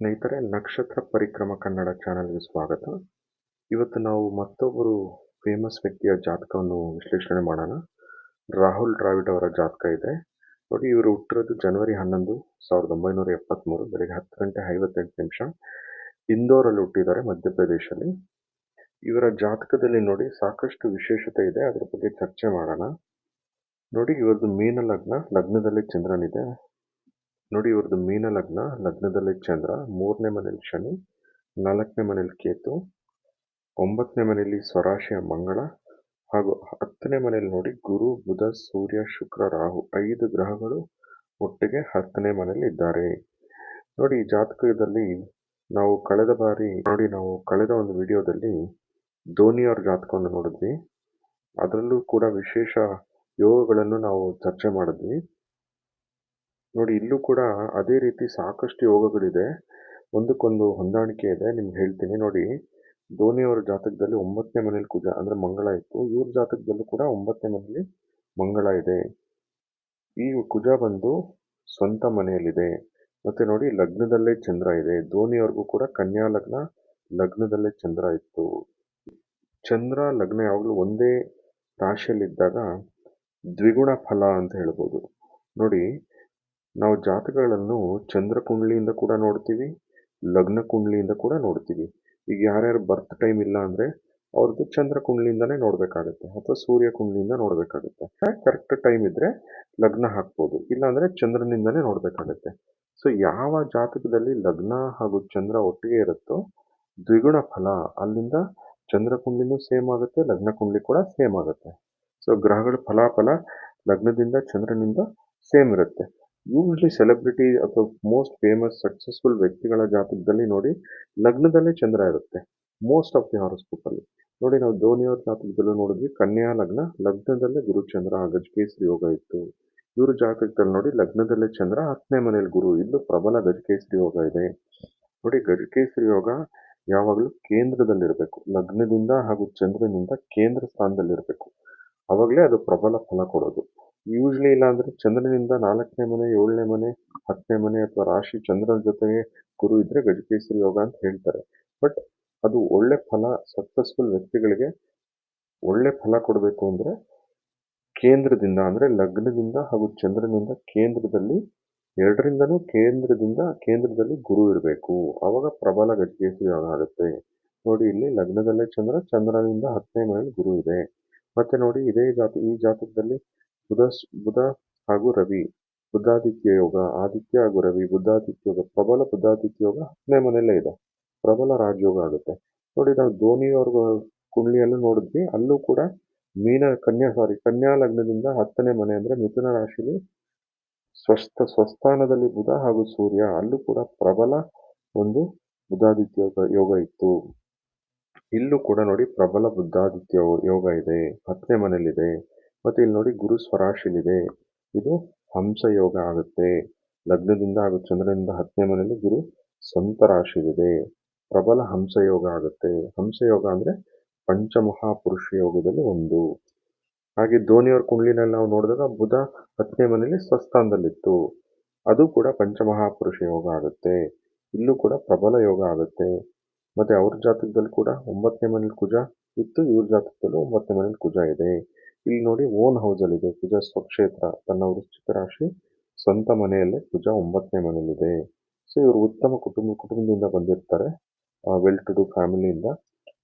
ಸ್ನೇಹಿತರೆ, ನಕ್ಷತ್ರ ಪರಿಕ್ರಮ ಕನ್ನಡ ಚಾನಲ್ಗೆ ಸ್ವಾಗತ. ಇವತ್ತು ನಾವು ಮತ್ತೊಬ್ಬರು ಫೇಮಸ್ ವ್ಯಕ್ತಿಯ ಜಾತಕವನ್ನು ವಿಶ್ಲೇಷಣೆ ಮಾಡೋಣ. ರಾಹುಲ್ ದ್ರಾವಿಡ್ ಅವರ ಜಾತಕ ಇದೆ. ನೋಡಿ, ಇವರು ಹುಟ್ಟಿರೋದು ಜನವರಿ ಹನ್ನೊಂದು, ಸಾವಿರದ ಒಂಬೈನೂರ ಎಪ್ಪತ್ತ್ಮೂರು ಬೆಳಗ್ಗೆ ಹತ್ತು ಗಂಟೆ ಐವತ್ತೆಂಟು ನಿಮಿಷ. ಇಂದೋರಲ್ಲಿ ಹುಟ್ಟಿದ್ದಾರೆ ಮಧ್ಯಪ್ರದೇಶದಲ್ಲಿ ಇವರ ಜಾತಕದಲ್ಲಿ ನೋಡಿ, ಸಾಕಷ್ಟು ವಿಶೇಷತೆ ಇದೆ. ಅದರ ಬಗ್ಗೆ ಚರ್ಚೆ ಮಾಡೋಣ. ನೋಡಿ ಇವರದ್ದು ಮೀನ ಲಗ್ನ. ಲಗ್ನದಲ್ಲಿ ಚಂದ್ರನಿದೆ. ನೋಡಿ ಇವ್ರದ್ದು ಮೀನ ಲಗ್ನ, ಲಗ್ನದಲ್ಲಿ ಚಂದ್ರ, ಮೂರನೇ ಮನೇಲಿ ಶನಿ, ನಾಲ್ಕನೇ ಮನೇಲಿ ಕೇತು, ಒಂಬತ್ತನೇ ಮನೆಯಲ್ಲಿ ಸ್ವರಾಶಿಯ ಮಂಗಳ, ಹಾಗೂ ಹತ್ತನೇ ಮನೆಯಲ್ಲಿ ನೋಡಿ ಗುರು, ಬುಧ, ಸೂರ್ಯ, ಶುಕ್ರ, ರಾಹು, ಐದು ಗ್ರಹಗಳು ಒಟ್ಟಿಗೆ ಹತ್ತನೇ ಮನೆಯಲ್ಲಿ ಇದ್ದಾರೆ. ನೋಡಿ ಜಾತಕದಲ್ಲಿ ನಾವು ಕಳೆದ ಬಾರಿ, ನೋಡಿ ನಾವು ಕಳೆದ ಒಂದು ವಿಡಿಯೋದಲ್ಲಿ ಧೋನಿಯವರ ಜಾತಕವನ್ನು ನೋಡಿದ್ವಿ. ಅದರಲ್ಲೂ ಕೂಡ ವಿಶೇಷ ಯೋಗಗಳನ್ನು ನಾವು ಚರ್ಚೆ ಮಾಡಿದ್ವಿ. ನೋಡಿ, ಇಲ್ಲೂ ಕೂಡ ಅದೇ ರೀತಿ ಸಾಕಷ್ಟು ಯೋಗಗಳಿದೆ. ಒಂದಕ್ಕೊಂದು ಹೊಂದಾಣಿಕೆ ಇದೆ, ನಿಮ್ಗೆ ಹೇಳ್ತೀನಿ. ನೋಡಿ ಧೋನಿಯವರ ಜಾತಕದಲ್ಲಿ ಒಂಬತ್ತನೇ ಮನೇಲಿ ಕುಜ, ಅಂದ್ರೆ ಮಂಗಳ ಇತ್ತು. ಇವ್ರ ಜಾತಕದಲ್ಲೂ ಕೂಡ ಒಂಬತ್ತನೇ ಮನೆಯಲ್ಲಿ ಮಂಗಳ ಇದೆ. ಈ ಕುಜ ಬಂದು ಸ್ವಂತ ಮನೆಯಲ್ಲಿದೆ. ಮತ್ತೆ ನೋಡಿ, ಲಗ್ನದಲ್ಲೇ ಚಂದ್ರ ಇದೆ. ಧೋನಿಯವ್ರಿಗೂ ಕೂಡ ಕನ್ಯಾ ಲಗ್ನ ಲಗ್ನದಲ್ಲೇ ಚಂದ್ರ ಇತ್ತು. ಚಂದ್ರ ಲಗ್ನ ಯಾವಾಗಲೂ ಒಂದೇ ರಾಶಿಯಲ್ಲಿದ್ದಾಗ ದ್ವಿಗುಣ ಫಲ ಅಂತ ಹೇಳ್ಬೋದು. ನೋಡಿ ನಾವು ಜಾತಕಗಳನ್ನು ಚಂದ್ರ ಕುಂಡ್ಲಿಯಿಂದ ಕೂಡ ನೋಡ್ತೀವಿ ಲಗ್ನ ಕುಂಡ್ಲಿಯಿಂದ ಕೂಡ ನೋಡ್ತೀವಿ. ಈಗ ಯಾರ್ಯಾರು ಬರ್ತ್ ಟೈಮ್ ಇಲ್ಲ ಅಂದರೆ ಅವ್ರದ್ದು ಚಂದ್ರ ಕುಂಡ್ಲಿಂದಾನೇ ನೋಡಬೇಕಾಗುತ್ತೆ ಅಥವಾ ಸೂರ್ಯ ಕುಂಡ್ಲಿಯಿಂದ ನೋಡಬೇಕಾಗುತ್ತೆ. ಕರೆಕ್ಟ್ ಟೈಮ್ ಇದ್ದರೆ ಲಗ್ನ ಹಾಕ್ಬೋದು, ಇಲ್ಲಾಂದರೆ ಚಂದ್ರನಿಂದಲೇ ನೋಡಬೇಕಾಗುತ್ತೆ. ಸೊ ಯಾವ ಜಾತಕದಲ್ಲಿ ಲಗ್ನ ಹಾಗೂ ಚಂದ್ರ ಒಟ್ಟಿಗೆ ಇರುತ್ತೋ ದ್ವಿಗುಣ ಫಲ, ಅಲ್ಲಿಂದ ಚಂದ್ರ ಕುಂಡ್ಲಿನೂ ಸೇಮ್ ಆಗುತ್ತೆ ಲಗ್ನ ಕುಂಡ್ಲಿ ಕೂಡ ಸೇಮ್ ಆಗುತ್ತೆ. ಸೊ ಗ್ರಹಗಳ ಫಲಾಫಲ ಲಗ್ನದಿಂದ ಚಂದ್ರನಿಂದ ಸೇಮ್ ಇರುತ್ತೆ. ಯೂಶ್ವಲಿ ಸೆಲೆಬ್ರಿಟಿ ಅಥವಾ ಮೋಸ್ಟ್ ಫೇಮಸ್ ಸಕ್ಸಸ್ಫುಲ್ ವ್ಯಕ್ತಿಗಳ ಜಾತಕದಲ್ಲಿ ನೋಡಿ ಲಗ್ನದಲ್ಲೇ ಚಂದ್ರ ಇರುತ್ತೆ. ಮೋಸ್ಟ್ ಆಫ್ ದಿ ಹಾರೋಸ್ಕೋಪ್ ಅಲ್ಲಿ. ನೋಡಿ ನಾವು ಧೋನಿಯವ್ರ ಜಾತಕದಲ್ಲೂ ನೋಡಿದ್ವಿ, ಕನ್ಯಾ ಲಗ್ನ, ಲಗ್ನದಲ್ಲೇ ಗುರುಚಂದ್ರ ಗಜಕೇಸರಿ ಯೋಗ ಇತ್ತು. ಇವರು ಜಾತಕದಲ್ಲಿ ನೋಡಿ ಲಗ್ನದಲ್ಲೇ ಚಂದ್ರ, ಹತ್ತನೇ ಮನೇಲಿ ಗುರು ಇದು ಪ್ರಬಲ ಗಜಕೇಸರಿ ಯೋಗ ಇದೆ. ನೋಡಿ ಗಜಕೇಸರಿ ಯೋಗ ಯಾವಾಗಲೂ ಕೇಂದ್ರದಲ್ಲಿರಬೇಕು. ಲಗ್ನದಿಂದ ಹಾಗೂ ಚಂದ್ರನಿಂದ ಕೇಂದ್ರ ಸ್ಥಾನದಲ್ಲಿರಬೇಕು. ಅವಾಗಲೇ ಅದು ಪ್ರಬಲ ಫಲ ಕೊಡೋದು. ಯೂಶ್ವಲಿ ಇಲ್ಲಾಂದ್ರೆ ಚಂದ್ರನಿಂದ ನಾಲ್ಕನೇ ಮನೆ, ಏಳನೇ ಮನೆ, ಹತ್ತನೇ ಮನೆ ಅಥವಾ ರಾಶಿ ಚಂದ್ರನ ಜೊತೆಗೆ ಗುರು ಇದ್ರೆ ಗಜಕೇಸರಿ ಯೋಗ ಅಂತ ಹೇಳ್ತಾರೆ. ಬಟ್ ಅದು ಒಳ್ಳೆ ಫಲ ಸಕ್ಸಸ್ಫುಲ್ ವ್ಯಕ್ತಿಗಳಿಗೆ ಒಳ್ಳೆ ಫಲ ಕೊಡಬೇಕು ಅಂದ್ರೆ ಕೇಂದ್ರದಿಂದ, ಅಂದ್ರೆ ಲಗ್ನದಿಂದ ಹಾಗೂ ಚಂದ್ರನಿಂದ ಕೇಂದ್ರದಲ್ಲಿ, ಎರಡರಿಂದನೂ ಕೇಂದ್ರದಿಂದ ಕೇಂದ್ರದಲ್ಲಿ ಗುರು ಇರಬೇಕು. ಅವಾಗ ಪ್ರಬಲ ಗಜಕೇಸರಿ ಯೋಗ ಆಗುತ್ತೆ. ನೋಡಿ, ಇಲ್ಲಿ ಲಗ್ನದಲ್ಲೇ ಚಂದ್ರ, ಚಂದ್ರನಿಂದ ಹತ್ತನೇ ಮನೆಯಲ್ಲಿ ಗುರು ಇದೆ. ಮತ್ತೆ ನೋಡಿ, ಇದೇ ಜಾತಿ, ಈ ಜಾತಕದಲ್ಲಿ ಬುಧ ಹಾಗೂ ರವಿ. ಬುದ್ಧಾದಿತ್ಯ ಯೋಗ, ಆದಿತ್ಯ ಹಾಗೂ ರವಿ. ಬುದ್ಧಾದಿತ್ಯ ಯೋಗ, ಪ್ರಬಲ ಬುದ್ಧಾದಿತ್ಯ ಯೋಗ ಹತ್ತನೇ ಮನೆಯಲ್ಲೇ ಇದೆ. ಪ್ರಬಲ ರಾಜಯೋಗ ಆಗುತ್ತೆ. ನೋಡಿ, ನಾವು ಧೋನಿಯವ್ರ ಕುಂಡ್ಲಿಯಲ್ಲೂ ನೋಡಿದ್ವಿ. ಅಲ್ಲೂ ಕೂಡ ಮೀನ ಕನ್ಯಾ ಸಾರಿ ಕನ್ಯಾ ಲಗ್ನದಿಂದ ಹತ್ತನೇ ಮನೆ ಅಂದರೆ ಮಿಥುನ ರಾಶಿಲಿ ಸ್ವಸ್ಥ, ಸ್ವಸ್ಥಾನದಲ್ಲಿ ಬುಧ ಹಾಗೂ ಸೂರ್ಯ. ಅಲ್ಲೂ ಕೂಡ ಪ್ರಬಲ ಒಂದು ಬುದ್ಧಾದಿತ್ಯ ಯೋಗ ಯೋಗ ಇತ್ತು. ಇಲ್ಲೂ ಕೂಡ ನೋಡಿ ಪ್ರಬಲ ಬುದ್ಧಾದಿತ್ಯ ಯೋಗ ಇದೆ. ಹತ್ತನೇ ಮನೇಲಿದೆ ಮತ್ತೆ ಇಲ್ಲಿ ನೋಡಿ ಗುರು ಸ್ವರಾಶಿಲಿದೆ. ಇದು ಹಂಸ ಯೋಗ ಆಗುತ್ತೆ. ಲಗ್ನದಿಂದ ಹಾಗೂ ಚಂದ್ರನಿಂದ ಹತ್ತನೇ ಮನೆಯಲ್ಲಿ ಗುರು ಸ್ವಂತ ಪ್ರಬಲ ಹಂಸ ಯೋಗ ಆಗುತ್ತೆ. ಹಂಸ ಯೋಗ ಅಂದ್ರೆ ಪಂಚಮಹಾಪುರುಷ ಯೋಗದಲ್ಲಿ ಒಂದು. ಹಾಗೆ ಧೋನಿಯವ್ರ ಕುಂಡ್ಲಿನಲ್ಲಿ ನಾವು ನೋಡಿದಾಗ ಬುಧ ಹತ್ತನೇ ಮನೆಯಲ್ಲಿ ಸ್ವಸ್ಥಾನದಲ್ಲಿತ್ತು. ಅದು ಕೂಡ ಪಂಚಮಹಾಪುರುಷ ಯೋಗ ಆಗುತ್ತೆ. ಇಲ್ಲೂ ಕೂಡ ಪ್ರಬಲ ಯೋಗ ಆಗುತ್ತೆ. ಮತ್ತೆ ಅವ್ರ ಜಾತಕದಲ್ಲಿ ಕೂಡ ಒಂಬತ್ತನೇ ಮನೇಲಿ ಕುಜ ಇತ್ತು. ಇವ್ರ ಜಾತಕದಲ್ಲೂ ಒಂಬತ್ತನೇ ಮನೇಲಿ ಕುಜ ಇದೆ. ಇಲ್ಲಿ ನೋಡಿ ಓನ್ ಹೌಸ್ ಅಲ್ಲಿ ಇದೆ. ಕುಜ ಸ್ವಕ್ಷೇತ್ರ. ತನ್ನ ವೃಶ್ಚಿಕ ರಾಶಿ ಸ್ವಂತ ಮನೆಯಲ್ಲೇ ಕುಜ ಒಂಬತ್ತನೇ ಮನೆಯಲ್ಲಿದೆ. ಸೊ ಇವರು ಉತ್ತಮ ಕುಟುಂಬ, ಕುಟುಂಬದಿಂದ ಬಂದಿರ್ತಾರೆ. ವೆಲ್ ಟು ಡು ಫ್ಯಾಮಿಲಿಯಿಂದ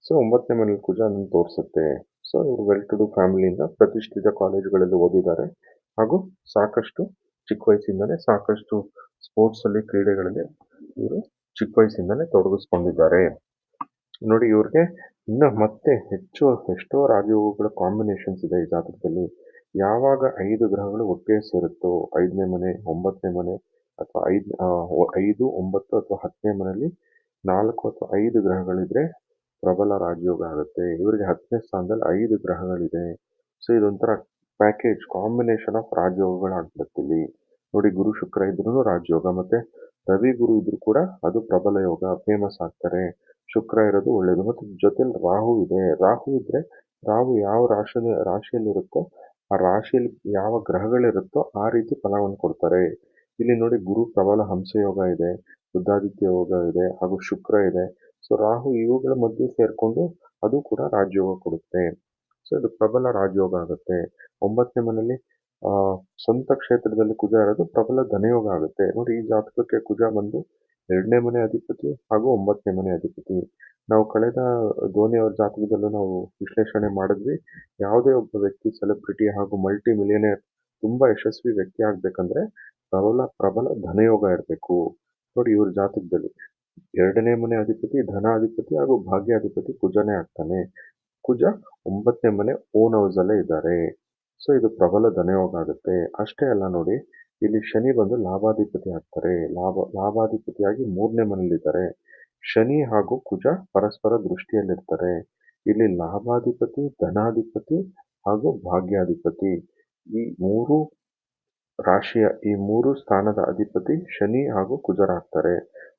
ಸೊ ಒಂಬತ್ತನೇ ಮನೆಯಲ್ಲಿ ಕುಜ ಅದನ್ನು ತೋರಿಸುತ್ತೆ. ಸೊ ಇವರು ವೆಲ್ ಟು ಡು ಫ್ಯಾಮಿಲಿಯಿಂದ ಪ್ರತಿಷ್ಠಿತ ಕಾಲೇಜುಗಳಲ್ಲಿ ಓದಿದ್ದಾರೆ. ಹಾಗೂ ಸಾಕಷ್ಟು ಚಿಕ್ಕ ವಯಸ್ಸಿಂದಲೇ, ಸಾಕಷ್ಟು ಸ್ಪೋರ್ಟ್ಸ್ ಅಲ್ಲಿ, ಕ್ರೀಡೆಗಳಲ್ಲಿ ಇವರು ಚಿಕ್ಕ ವಯಸ್ಸಿಂದಲೇ ತೊಡಗಿಸ್ಕೊಂಡಿದ್ದಾರೆ. ನೋಡಿ, ಇವ್ರಿಗೆ ಇನ್ನು ಮತ್ತೆ ಹೆಚ್ಚು ಎಷ್ಟೋ ರಾಜಯೋಗಗಳ ಕಾಂಬಿನೇಷನ್ಸ್ ಇದೆ ಈ ಜಾತಕದಲ್ಲಿ. ಯಾವಾಗ ಐದು ಗ್ರಹಗಳು ಒಟ್ಟಿಗೆ ಸೇರುತ್ತೋ, ಐದನೇ ಮನೆ, ಒಂಬತ್ತನೇ ಮನೆ ಅಥವಾ ಐದ್ ಐದು, ಒಂಬತ್ತು ಅಥವಾ ಹತ್ತನೇ ಮನೆಯಲ್ಲಿ ನಾಲ್ಕು ಅಥವಾ ಐದು ಗ್ರಹಗಳಿದ್ರೆ ಪ್ರಬಲ ರಾಜಯೋಗ ಆಗುತ್ತೆ. ಇವರಿಗೆ ಹತ್ತನೇ ಸ್ಥಾನದಲ್ಲಿ ಐದು ಗ್ರಹಗಳಿದೆ. ಸೊ ಇದೊಂಥರ ಪ್ಯಾಕೇಜ್ ಕಾಂಬಿನೇಷನ್ ಆಫ್ ರಾಜಯೋಗಗಳಾಗ್ಬಿಡುತ್ತೆ ಇಲ್ಲಿ. ನೋಡಿ, ಗುರು ಶುಕ್ರ ಇದ್ರೂ ರಾಜಯೋಗ, ಮತ್ತೆ ರವಿ ಗುರು ಇದ್ರು ಕೂಡ ಅದು ಪ್ರಬಲ ಯೋಗ ಫೇಮಸ್ ಆಗ್ತಾರೆ. ಶುಕ್ರ ಇರೋದು ಒಳ್ಳೇದು. ಮತ್ತು ಜೊತೆಲಿ ರಾಹು ಇದೆ. ರಾಹು ಇದ್ರೆ ರಾಹು ಯಾವ ರಾಶಿ ರಾಶಿಯಲ್ಲಿರುತ್ತೋ, ಆ ರಾಶಿಯಲ್ಲಿ ಯಾವ ಗ್ರಹಗಳಿರುತ್ತೋ ಆ ರೀತಿ ಫಲವನ್ನು ಕೊಡ್ತಾರೆ. ಇಲ್ಲಿ ನೋಡಿ ಗುರು ಪ್ರಬಲ ಹಂಸಯೋಗ ಇದೆ, ಬುದ್ಧಾದಿತ್ಯ ಯೋಗ ಇದೆ, ಹಾಗೂ ಶುಕ್ರ ಇದೆ. ಸೊ ರಾಹು ಇವುಗಳ ಮಧ್ಯೆ ಸೇರಿಕೊಂಡು ಅದು ಕೂಡ ರಾಜಯೋಗ ಕೊಡುತ್ತೆ. ಸೊ ಇದು ಪ್ರಬಲ ರಾಜಯೋಗ ಆಗುತ್ತೆ. ಒಂಬತ್ತನೇ ಮನೆಯಲ್ಲಿ ಸ್ವಂತ ಕ್ಷೇತ್ರದಲ್ಲಿ ಕುಜ ಇರೋದು ಪ್ರಬಲ ಧನಯೋಗ ಆಗುತ್ತೆ. ನೋಡಿ ಈ ಜಾತಕಕ್ಕೆ ಕುಜ ಬಂದು ಎರಡನೇ ಮನೆ ಅಧಿಪತಿ ಹಾಗೂ ಒಂಬತ್ತನೇ ಮನೆ ಅಧಿಪತಿ. ನಾವು ಕಳೆದ ಧೋನಿ ಅವರ ಜಾತಕದಲ್ಲೂ ನಾವು ವಿಶ್ಲೇಷಣೆ ಮಾಡಿದ್ವಿ. ಯಾವುದೇ ಒಬ್ಬ ವ್ಯಕ್ತಿ ಸೆಲೆಬ್ರಿಟಿ ಹಾಗೂ ಮಲ್ಟಿ ಮಿಲಿಯನೇರ್ ತುಂಬಾ ಯಶಸ್ವಿ ವ್ಯಕ್ತಿ ಆಗ್ಬೇಕಂದ್ರೆ ಪ್ರಬಲ ಪ್ರಬಲ ಧನಯೋಗ ಇರಬೇಕು. ನೋಡಿ ಇವ್ರ ಜಾತಕದಲ್ಲಿ. ಎರಡನೇ ಮನೆ ಅಧಿಪತಿ, ಧನಾಧಿಪತಿ ಹಾಗೂ ಭಾಗ್ಯಾಧಿಪತಿ ಕುಜನೇ ಆಗ್ತಾನೆ. ಕುಜ ಒಂಬತ್ತನೇ ಮನೆ ಓನ್ ಹೌಸ್ ಅಲ್ಲೇ ಇದ್ದಾರೆ. ಸೊ ಇದು ಪ್ರಬಲ ಧನಯೋಗ ಆಗುತ್ತೆ. ಅಷ್ಟೇ ಅಲ್ಲ ನೋಡಿ ಇಲ್ಲಿ ಶನಿ ಬಂದು ಲಾಭಾಧಿಪತಿ ಆಗ್ತಾರೆ. ಲಾಭ, ಲಾಭಾಧಿಪತಿಯಾಗಿ ಮೂರನೇ ಮನೆಯಲ್ಲಿದ್ದಾರೆ. ಶನಿ ಹಾಗೂ ಕುಜ ಪರಸ್ಪರ ದೃಷ್ಟಿಯಲ್ಲಿರ್ತಾರೆ. ಇಲ್ಲಿ ಲಾಭಾಧಿಪತಿ, ಧನಾಧಿಪತಿ ಹಾಗೂ ಭಾಗ್ಯಾಧಿಪತಿ. ಈ ಮೂರು ರಾಶಿಯ, ಈ ಮೂರು ಸ್ಥಾನದ ಅಧಿಪತಿ ಶನಿ ಹಾಗೂ ಕುಜರಾಗ್ತಾರೆ.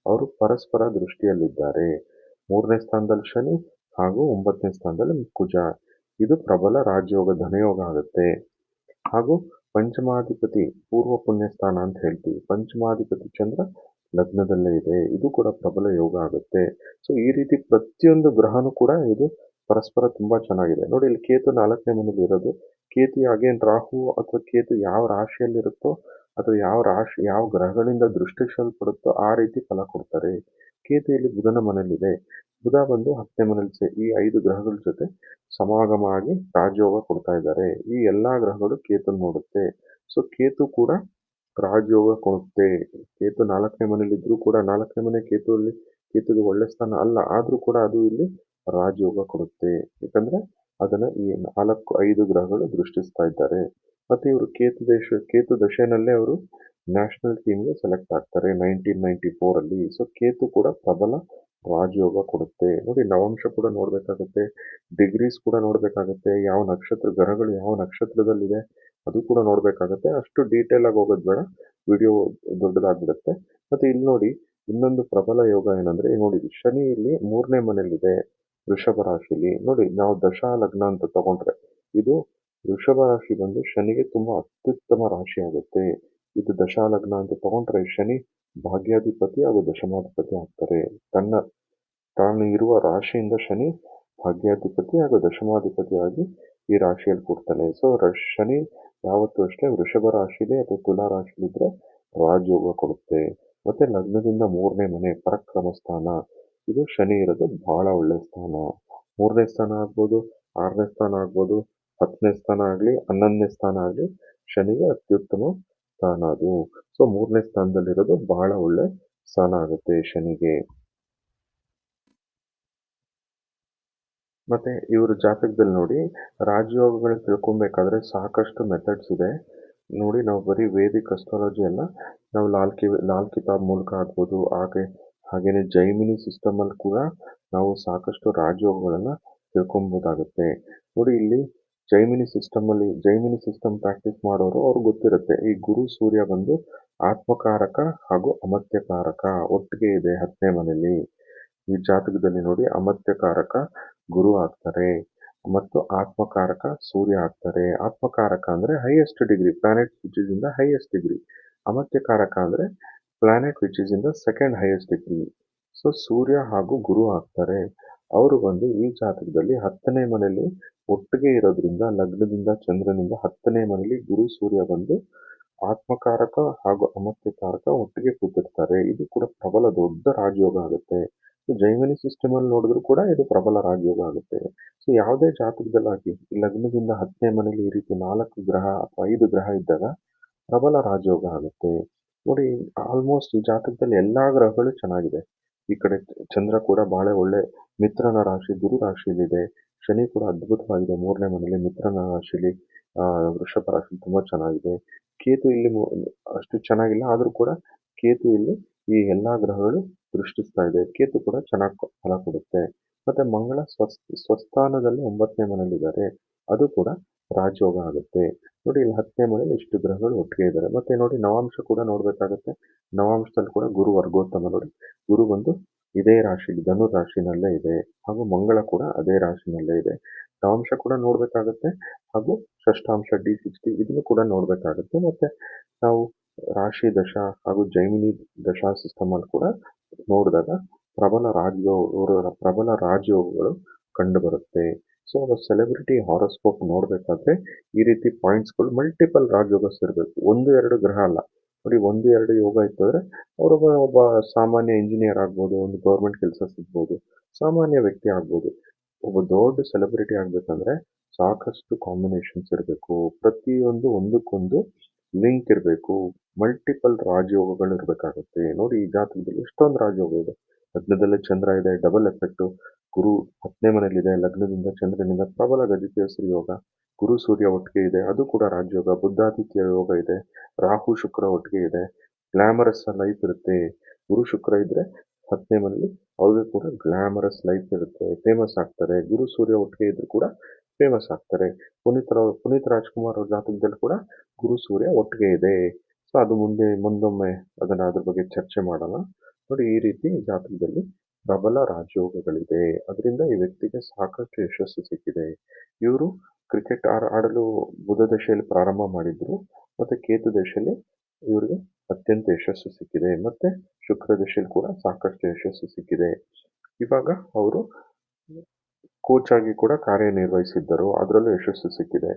ಅವರು ಪರಸ್ಪರ ದೃಷ್ಟಿಯಲ್ಲಿದ್ದಾರೆ. ಮೂರನೇ ಸ್ಥಾನದಲ್ಲಿ ಶನಿ ಹಾಗೂ ಒಂಬತ್ತನೇ ಸ್ಥಾನದಲ್ಲಿ ಕುಜ. ಇದು ಪ್ರಬಲ ರಾಜಯೋಗ, ಧನಯೋಗ ಆಗುತ್ತೆ. ಹಾಗೂ ಪಂಚಮಾಧಿಪತಿ ಪೂರ್ವ ಪುಣ್ಯ ಸ್ಥಾನ ಅಂತ ಹೇಳ್ತೀವಿ. ಪಂಚಮಾಧಿಪತಿ ಚಂದ್ರ ಲಗ್ನದಲ್ಲೇ ಇದೆ. ಇದು ಕೂಡ ಪ್ರಬಲ ಯೋಗ ಆಗುತ್ತೆ. ಸೊ ಈ ರೀತಿ ಪ್ರತಿಯೊಂದು ಗ್ರಹನೂ ಕೂಡ ಇದು ಪರಸ್ಪರ ತುಂಬಾ ಚೆನ್ನಾಗಿದೆ. ನೋಡಿ, ಇಲ್ಲಿ ಕೇತು ನಾಲ್ಕನೇ ಮನೇಲಿ ಇರೋದು ಕೇತು ಅಗೇನ್ ರಾಹು ಅಥವಾ ಕೇತು ಯಾವ ರಾಶಿಯಲ್ಲಿರುತ್ತೋ ಅಥವಾ ಯಾವ ರಾಶಿ, ಯಾವ ಗ್ರಹಗಳಿಂದ ದೃಷ್ಟಿಸಲ್ಪಡುತ್ತೋ ಆ ರೀತಿ ಫಲ ಕೊಡ್ತಾರೆ. ಕೇತೆಯಲ್ಲಿ ಬುಧನ ಮನೆಯಲ್ಲಿದೆ. ಬುಧ ಬಂದು ಹತ್ತನೇ ಮನೇಲಿ ಈ ಐದು ಗ್ರಹಗಳ ಜೊತೆ ಸಮಾಗಮ ಆಗಿ ರಾಜಯೋಗ ಕೊಡ್ತಾ ಇದ್ದಾರೆ. ಈ ಎಲ್ಲಾ ಗ್ರಹಗಳು ಕೇತು ನೋಡುತ್ತೆ. ಸೊ ಕೇತು ಕೂಡ ರಾಜಯೋಗ ಕೊಡುತ್ತೆ. ಕೇತು ನಾಲ್ಕನೇ ಮನೇಲಿ ಇದ್ರೂ ಕೂಡ ನಾಲ್ಕನೇ ಮನೆ ಕೇತುವಲ್ಲಿ ಕೇತುಗೆ ಒಳ್ಳೆ ಸ್ಥಾನ ಅಲ್ಲ. ಆದ್ರೂ ಕೂಡ ಅದು ಇಲ್ಲಿ ರಾಜಯೋಗ ಕೊಡುತ್ತೆ. ಯಾಕಂದ್ರೆ ಅದನ್ನ ಈ ನಾಲ್ಕು, ಐದು ಗ್ರಹಗಳು ದೃಷ್ಟಿಸ್ತಾ ಇದ್ದಾರೆ. ಮತ್ತೆ ಇವರು ಕೇತು ದೇಶ, ಕೇತು ದಶೆನಲ್ಲೇ ಅವರು ನ್ಯಾಷನಲ್ ಟೀಮ್ಗೆ ಸೆಲೆಕ್ಟ್ ಆಗ್ತಾರೆ ನೈನ್ಟೀನ್ ನೈನ್ಟಿ ಫೋರ್ ಅಲ್ಲಿ. ಸೊ ಕೇತು ಕೂಡ ಪ್ರಬಲ ರಾಜಯೋಗ ಕೊಡುತ್ತೆ. ನೋಡಿ, ನವಾಂಶ ಕೂಡ ನೋಡಬೇಕಾಗುತ್ತೆ ಡಿಗ್ರೀಸ್ ಕೂಡ ನೋಡಬೇಕಾಗುತ್ತೆ, ಯಾವ ನಕ್ಷತ್ರ, ಗ್ರಹಗಳು ಯಾವ ನಕ್ಷತ್ರದಲ್ಲಿದೆ ಅದು ಕೂಡ ನೋಡಬೇಕಾಗುತ್ತೆ. ಅಷ್ಟು ಡೀಟೇಲ್ ಆಗಿ ಹೋಗೋದು ಬೇಡ ವಿಡಿಯೋ ದೊಡ್ಡದಾಗ್ಬಿಡುತ್ತೆ. ಮತ್ತೆ ಇಲ್ಲಿ ನೋಡಿ, ಇನ್ನೊಂದು ಪ್ರಬಲ ಯೋಗ ಏನಂದ್ರೆ ನೋಡಿ, ಶನಿ ಇಲ್ಲಿ ಮೂರನೇ ಮನೆಯಲ್ಲಿದೆ, ವೃಷಭ ರಾಶಿಲಿ. ನೋಡಿ, ನಾವು ದಶಾ ಲಗ್ನ ಅಂತ ತಗೊಂಡ್ರೆ, ಇದು ವೃಷಭ ರಾಶಿ ಬಂದು ಶನಿಗೆ ತುಂಬಾ ಅತ್ಯುತ್ತಮ ರಾಶಿ ಆಗುತ್ತೆ. ಇದು ದಶಾಲಗ್ನ ಅಂತ ತಗೊಂಡ್ರೆ ಶನಿ ಭಾಗ್ಯಾಧಿಪತಿ ಹಾಗೂ ದಶಮಾಧಿಪತಿ ಆಗ್ತಾರೆ. ತನ್ನ, ತಾನು ಇರುವ ರಾಶಿಯಿಂದ ಶನಿ ಭಾಗ್ಯಾಧಿಪತಿ ಹಾಗೂ ದಶಮಾಧಿಪತಿಯಾಗಿ ಈ ರಾಶಿಯಲ್ಲಿ ಕೊಡ್ತಾನೆ. ಸೊ ಶನಿ ಯಾವತ್ತೂ ಅಷ್ಟೇ ವೃಷಭ ರಾಶಿಲಿ ಅಥವಾ ತುಲಾ ರಾಶಿಲಿದ್ರೆ ರಾಜಯೋಗ ಕೊಡುತ್ತೆ. ಮತ್ತೆ ಲಗ್ನದಿಂದ ಮೂರನೇ ಮನೆ ಪರಕ್ರಮ ಸ್ಥಾನ. ಇದು ಶನಿ ಇರೋದು ಬಹಳ ಒಳ್ಳೆ ಸ್ಥಾನ. ಮೂರನೇ ಸ್ಥಾನ ಆಗ್ಬೋದು, ಆರನೇ ಸ್ಥಾನ ಆಗ್ಬೋದು ಹತ್ತನೇ ಸ್ಥಾನ ಆಗ್ಲಿ, ಹನ್ನೊಂದನೇ ಸ್ಥಾನ ಆಗ್ಲಿ, ಶನಿಗೆ ಅತ್ಯುತ್ತಮ ಸ್ಥಾನ ಅದು. ಸೊ ಮೂರನೇ ಸ್ಥಾನದಲ್ಲಿರೋದು ಬಹಳ ಒಳ್ಳೆ ಸ್ಥಾನ ಆಗುತ್ತೆ ಶನಿಗೆ. ಮತ್ತೆ ಇವರು ಜಾತಕದಲ್ಲಿ ನೋಡಿ, ರಾಜಯೋಗಗಳು ತಿಳ್ಕೊಬೇಕಾದ್ರೆ ಸಾಕಷ್ಟು ಮೆಥಡ್ಸ್ ಇದೆ. ನೋಡಿ, ನಾವು ಬರೀ ವೇದಿಕ್ ಅಸ್ಟ್ರಾಲಜಿ ಅಲ್ಲ, ನಾವು ಲಾಲ್ ಕಿ, ಲಾಲ್ ಕಿತಾಬ್ ಮೂಲಕ ಆಗ್ಬೋದು ಹಾಗೆ ಹಾಗೇನೆ ಜೈಮಿನಿ ಸಿಸ್ಟಮ್ ಅಲ್ಲಿ ಕೂಡ ನಾವು ಸಾಕಷ್ಟು ರಾಜಯೋಗಗಳನ್ನ ತಿಳ್ಕೊಬೋದಾಗುತ್ತೆ ನೋಡಿ, ಇಲ್ಲಿ ಜೈಮಿನಿ ಸಿಸ್ಟಮ್ ಅಲ್ಲಿ, ಜೈಮಿನಿ ಸಿಸ್ಟಮ್ ಪ್ರಾಕ್ಟೀಸ್ ಮಾಡೋರು ಅವ್ರಿಗೆ ಗೊತ್ತಿರುತ್ತೆ. ಈ ಗುರು ಸೂರ್ಯ ಬಂದು ಆತ್ಮಕಾರಕ ಹಾಗೂ ಅಮತ್ಯಕಾರಕ ಒಟ್ಟಿಗೆ ಇದೆ ಹತ್ತನೇ ಮನೆಯಲ್ಲಿ. ಈ ಜಾತಕದಲ್ಲಿ ನೋಡಿ ಅಮತ್ಯಕಾರಕ ಗುರು ಆಗ್ತಾರೆ ಮತ್ತು ಆತ್ಮಕಾರಕ ಸೂರ್ಯ ಆಗ್ತಾರೆ. ಆತ್ಮಕಾರಕ ಅಂದ್ರೆ highest degree planet which is highest degree ಅಮತ್ಯಕಾರಕ ಅಂದ್ರೆ planet which is second highest degree so ಸೂರ್ಯ ಹಾಗೂ ಗುರು ಆಗ್ತಾರೆ. ಅವರು ಬಂದು ಈ ಜಾತಕದಲ್ಲಿ ಹತ್ತನೇ ಮನೆಯಲ್ಲಿ ಒಟ್ಟಿಗೆ ಇರೋದ್ರಿಂದ ಲಗ್ನದಿಂದ ಚಂದ್ರನಿಂದ ಹತ್ತನೇ ಮನೆಯಲ್ಲಿ ಗುರು ಸೂರ್ಯ ಬಂದು ಆತ್ಮಕಾರಕ ಹಾಗೂ ಅಮತ್ಯಕಾರಕ ಒಟ್ಟಿಗೆ ಕೂತಿರ್ತಾರೆ. ಇದು ಕೂಡ ಪ್ರಬಲ ದೊಡ್ಡ ರಾಜಯೋಗ ಆಗುತ್ತೆ. ಜೈಮಿನಿ ಸಿಸ್ಟಮ್ ಅಲ್ಲಿ ನೋಡಿದ್ರು ಕೂಡ ಇದು ಪ್ರಬಲ ರಾಜಯೋಗ ಆಗುತ್ತೆ. ಸೊ ಯಾವುದೇ ಜಾತಕದಲ್ಲಾಗಿ ಲಗ್ನದಿಂದ ಹತ್ತನೇ ಮನೇಲಿ ಈ ರೀತಿ ನಾಲ್ಕು ಗ್ರಹ ಅಥವಾ ಐದು ಗ್ರಹ ಇದ್ದಾಗ ಪ್ರಬಲ ರಾಜಯೋಗ ಆಗುತ್ತೆ. ನೋಡಿ ಆಲ್ಮೋಸ್ಟ್ ಈ ಜಾತಕದಲ್ಲಿ ಎಲ್ಲಾ ಗ್ರಹಗಳು ಚೆನ್ನಾಗಿದೆ. ಈ ಕಡೆ ಚಂದ್ರ ಕೂಡ ಬಹಳ ಒಳ್ಳೆ ಮಿತ್ರನ ರಾಶಿ, ಗುರು ರಾಶಿಯಲ್ಲಿದೆ. ಶನಿ ಕೂಡ ಅದ್ಭುತವಾಗಿದೆ. ಮೂರನೇ ಮನೆಯಲ್ಲಿ ಮಿತ್ರನ ರಾಶಿಲಿ ವೃಷಭ ರಾಶಿ ತುಂಬಾ ಚೆನ್ನಾಗಿದೆ. ಕೇತು ಇಲ್ಲಿ ಅಷ್ಟು ಚೆನ್ನಾಗಿಲ್ಲ, ಆದ್ರೂ ಕೂಡ ಕೇತು ಇಲ್ಲಿ ಈ ಎಲ್ಲಾ ಗ್ರಹಗಳು ದೃಷ್ಟಿಸ್ತಾ ಇದೆ. ಕೇತು ಕೂಡ ಚೆನ್ನಾಗಿ ಫಲ ಕೊಡುತ್ತೆ. ಮತ್ತೆ ಮಂಗಳ ಸ್ವಸ್, ಸ್ವಸ್ಥಾನದಲ್ಲಿ ಒಂಬತ್ತನೇ ಮನೇಲಿದ್ದಾರೆ ಅದು ಕೂಡ ರಾಜಯೋಗ ಆಗುತ್ತೆ. ನೋಡಿ, ಇಲ್ಲಿ ಹತ್ತನೇ ಮನೆಯಲ್ಲಿ ಇಷ್ಟು ಗ್ರಹಗಳು ಒಟ್ಟಿಗೆ ಇದ್ದಾರೆ. ಮತ್ತೆ ನೋಡಿ, ನವಾಂಶ ಕೂಡ ನೋಡ್ಬೇಕಾಗತ್ತೆ. ನವಾಂಶದಲ್ಲಿ ಕೂಡ ಗುರು ವರ್ಗೋತ್ತಮ ನೋಡಿ. ಗುರು ಬಂದು ಇದೇ ರಾಶಿ, ಧನು ರಾಶಿನಲ್ಲೇ ಇದೆ. ಹಾಗೂ ಮಂಗಳ ಕೂಡ ಅದೇ ರಾಶಿನಲ್ಲೇ ಇದೆ. ಅಂಶ ಕೂಡ ನೋಡಬೇಕಾಗತ್ತೆ. ಹಾಗೂ ಷಷ್ಠಾಂಶ, ಡಿ ಸಿಕ್ಸ್ಟಿ ಇದನ್ನು ಕೂಡ ನೋಡ್ಬೇಕಾಗತ್ತೆ. ಮತ್ತೆ ನಾವು ರಾಶಿ ದಶಾ ಹಾಗೂ ಜೈಮಿನಿ ದಶಾ ಸಿಸ್ಟಮ್ ಅಲ್ಲಿ ಕೂಡ ನೋಡಿದಾಗ ಪ್ರಬಲ ರಾಜಯೋಗ ಪ್ರಬಲ ರಾಜಯೋಗಗಳು ಕಂಡು ಬರುತ್ತೆ ಸೊ ಸೆಲೆಬ್ರಿಟಿ ಹಾರೋಸ್ಕೋಪ್ ನೋಡಬೇಕಾದ್ರೆ ಈ ರೀತಿ ಪಾಯಿಂಟ್ಸ್ಗಳು ಮಲ್ಟಿಪಲ್ ರಾಜಯೋಗಸ್ ಇರಬೇಕು ಒಂದು, ಎರಡು ಗ್ರಹ ಅಲ್ಲ. ನೋಡಿ ಒಂದು, ಎರಡು ಯೋಗ ಇತ್ತು ಅಂದ್ರೆ ಅವರೊಬ್ಬ ಒಬ್ಬ ಸಾಮಾನ್ಯ ಇಂಜಿನಿಯರ್ ಆಗ್ಬೋದು, ಒಂದು ಗೌರ್ಮೆಂಟ್ ಕೆಲಸ ಸಿಗ್ಬೋದು, ಸಾಮಾನ್ಯ ವ್ಯಕ್ತಿ ಆಗ್ಬೋದು. ಒಬ್ಬ ದೊಡ್ಡ ಸೆಲೆಬ್ರಿಟಿ ಆಗ್ಬೇಕಂದ್ರೆ ಸಾಕಷ್ಟು ಕಾಂಬಿನೇಷನ್ಸ್ ಇರಬೇಕು. ಪ್ರತಿಯೊಂದು ಒಂದಕ್ಕೊಂದು ಲಿಂಕ್ ಇರಬೇಕು. ಮಲ್ಟಿಪಲ್ ರಾಜಯೋಗಗಳು ಇರಬೇಕಾಗುತ್ತೆ. ನೋಡಿ ಈ ಜಾತಕದಲ್ಲಿ ಎಷ್ಟೊಂದು ರಾಜಯೋಗ ಇದೆ. ಲಗ್ನದಲ್ಲಿ ಚಂದ್ರ ಇದೆ ಡಬಲ್ ಎಫೆಕ್ಟ್ ಗುರು ಹತ್ತನೇ ಮನೆಯಲ್ಲಿದೆ, ಲಗ್ನದಿಂದ ಚಂದ್ರನಿಂದ ಪ್ರಬಲ ಗಜಕೇಸರಿ ಯೋಗ ಗುರು ಸೂರ್ಯ ಒಟ್ಟಿಗೆ ಇದೆ, ಅದು ಕೂಡ ರಾಜಯೋಗ. ಬುದ್ಧಾದಿತ್ಯ ಯೋಗ ಇದೆ, ರಾಹು ಶುಕ್ರ ಒಟ್ಟಿಗೆ ಇದೆ. ಗ್ಲಾಮರಸ್ ಲೈಫ್ ಇರುತ್ತೆ. ಗುರು ಶುಕ್ರ ಇದ್ರೆ ಹತ್ತನೇ ಮನೆಯಲ್ಲಿ ಅವ್ರಿಗೆ ಕೂಡ ಗ್ಲಾಮರಸ್ ಲೈಫ್ ಇರುತ್ತೆ. ಫೇಮಸ್ ಆಗ್ತಾರೆ. ಗುರು ಸೂರ್ಯ ಒಟ್ಟಿಗೆ ಇದ್ರು ಕೂಡ ಫೇಮಸ್ ಆಗ್ತಾರೆ. ಪುನೀತ್ ರಾವ್, ಪುನೀತ್ ರಾಜ್ಕುಮಾರ್ ಅವ್ರ ಜಾತಕದಲ್ಲಿ ಕೂಡ ಗುರು ಸೂರ್ಯ ಒಟ್ಟಿಗೆ ಇದೆ. ಸೊ ಅದು ಮುಂದೆ, ಮುಂದೊಮ್ಮೆ ಅದನ್ನ ಅದ್ರ ಬಗ್ಗೆ ಚರ್ಚೆ ಮಾಡೋಣ. ನೋಡಿ, ಈ ರೀತಿ ಜಾತಕದಲ್ಲಿ ಪ್ರಬಲ ರಾಜಯೋಗಗಳಿದೆ. ಅದರಿಂದ ಈ ವ್ಯಕ್ತಿಗೆ ಸಾಕಷ್ಟು ಯಶಸ್ಸು ಸಿಕ್ಕಿದೆ. ಇವರು ಕ್ರಿಕೆಟ್ ಆಡಲು ಬುಧ ದಶೆಯಲ್ಲಿ ಪ್ರಾರಂಭ ಮಾಡಿದ್ರು. ಮತ್ತೆ ಕೇತು ದಶೆಯಲ್ಲಿ ಇವರಿಗೆ ಅತ್ಯಂತ ಯಶಸ್ಸು ಸಿಕ್ಕಿದೆ. ಮತ್ತೆ ಶುಕ್ರ ದಶೆಯಲ್ಲಿ ಕೂಡ ಸಾಕಷ್ಟು ಯಶಸ್ಸು ಸಿಕ್ಕಿದೆ. ಇವಾಗ ಅವರು ಕೋಚ್ ಆಗಿ ಕೂಡ ಕಾರ್ಯನಿರ್ವಹಿಸಿದ್ದರು. ಅದರಲ್ಲೂ ಯಶಸ್ಸು ಸಿಕ್ಕಿದೆ.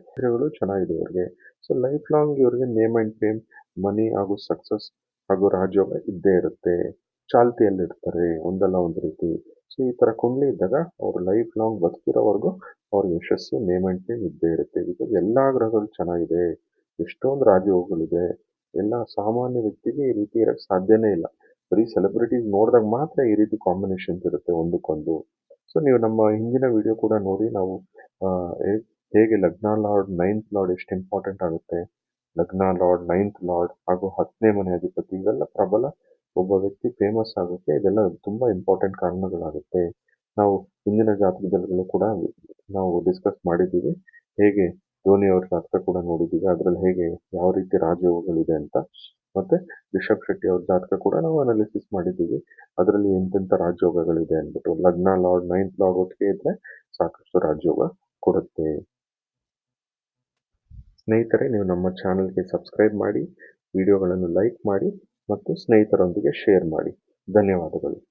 ಚೆನ್ನಾಗಿದೆ ಇವರಿಗೆ. ಸೊ ಲೈಫ್ ಲಾಂಗ್ ಇವರಿಗೆ ನೇಮ್ ಅಂಡ್ ಫೇಮ್ ಮನಿ ಹಾಗೂ ಸಕ್ಸಸ್ ಹಾಗೂ ರಾಜ್ಯೋಗ ಇದ್ದೇ ಇರುತ್ತೆ. ಚಾಲ್ತಿಯಲ್ಲಿರ್ತಾರೆ, ಒಂದಲ್ಲ ಒಂದು ರೀತಿ. ಸೊ ಈ ತರ ಕುಂಡ್ಲಿ ಇದ್ದಾಗ ಅವ್ರ ಲೈಫ್ ಲಾಂಗ್ ಬದುಕಿರೋವರೆಗೂ ಅವ್ರ ಯಶಸ್ಸು ಫೇಮ್ ಇದ್ದೇ ಇರುತ್ತೆ. ಬಿಕಾಸ್ ಎಲ್ಲಾ ಗ್ರಹಗಳು ಚೆನ್ನಾಗಿದೆ, ಎಷ್ಟೊಂದು ರಾಜಯೋಗಗಳಿದೆ, ಎಲ್ಲ ಸಾಮಾನ್ಯ ವ್ಯಕ್ತಿಗೆ ಈ ರೀತಿ ಇರೋಕ್ಕೆ ಸಾಧ್ಯನೇ ಇಲ್ಲ. ಬರೀ ಸೆಲೆಬ್ರಿಟೀಸ್ ನೋಡಿದಾಗ ಮಾತ್ರ ಈ ರೀತಿ ಕಾಂಬಿನೇಷನ್ಸ್ ಇರುತ್ತೆ, ಒಂದಕ್ಕೊಂದು. ಸೊ ನೀವು ನಮ್ಮ ಹಿಂದಿನ ವಿಡಿಯೋ ಕೂಡ ನೋಡಿ, ನಾವು ಹೇಗೆ ಲಗ್ನ ಲಾರ್ಡ್ ನೈನ್ತ್ ಲಾರ್ಡ್ ಎಷ್ಟು ಇಂಪಾರ್ಟೆಂಟ್ ಆಗುತ್ತೆ. ಲಗ್ನ ಲಾರ್ಡ್ ನೈನ್ತ್ ಲಾರ್ಡ್, ಹಾಗೂ ಹತ್ತನೇ ಮನೆ ಅಧಿಪತಿ, ಇವೆಲ್ಲ ಪ್ರಬಲ ಒಬ್ಬ ವ್ಯಕ್ತಿ ಫೇಮಸ್ ಆಗೋಕ್ಕೆ ಇದೆಲ್ಲ ತುಂಬಾ ಇಂಪಾರ್ಟೆಂಟ್ ಕಾರಣಗಳಾಗುತ್ತೆ. ನಾವು ಹಿಂದಿನ ಜಾತಕದಲ್ಲೂ ಕೂಡ ನಾವು ಡಿಸ್ಕಸ್ ಮಾಡಿದ್ದೀವಿ. ಹೇಗೆ ಧೋನಿ ಅವ್ರ ಜಾತಕ ಕೂಡ ನೋಡಿದ್ದೀವಿ. ಅದರಲ್ಲಿ ಹೇಗೆ ಯಾವ ರೀತಿ ರಾಜಯೋಗಗಳಿದೆ ಅಂತ. ಮತ್ತೆ ರಿಷಬ್ ಶೆಟ್ಟಿ ಅವ್ರ ಜಾತಕ ಕೂಡ ನಾವು ಅನಾಲಿಸಿಸ್ ಮಾಡಿದ್ದೀವಿ. ಅದರಲ್ಲಿ ಎಂತೆಂಥ ರಾಜ್ಯೋಗಗಳಿದೆ ಅಂದ್ಬಿಟ್ಟು ಲಗ್ನ, ಲಾರ್ಡ್ ನೈನ್ತ್ ಲಾರ್ಡ್ ಒಟ್ಟಿಗೆ ಇದ್ರೆ ಸಾಕಷ್ಟು ರಾಜಯೋಗ ಕೊಡುತ್ತೆ. ಸ್ನೇಹಿತರೆ, ನೀವು ನಮ್ಮ ಚಾನಲ್ಗೆ ಸಬ್ಸ್ಕ್ರೈಬ್ ಮಾಡಿ ವಿಡಿಯೋಗಳನ್ನು ಲೈಕ್ ಮಾಡಿ ಮತ್ತು ಸ್ನೇಹಿತರೊಂದಿಗೆ ಶೇರ್ ಮಾಡಿ. ಧನ್ಯವಾದಗಳು.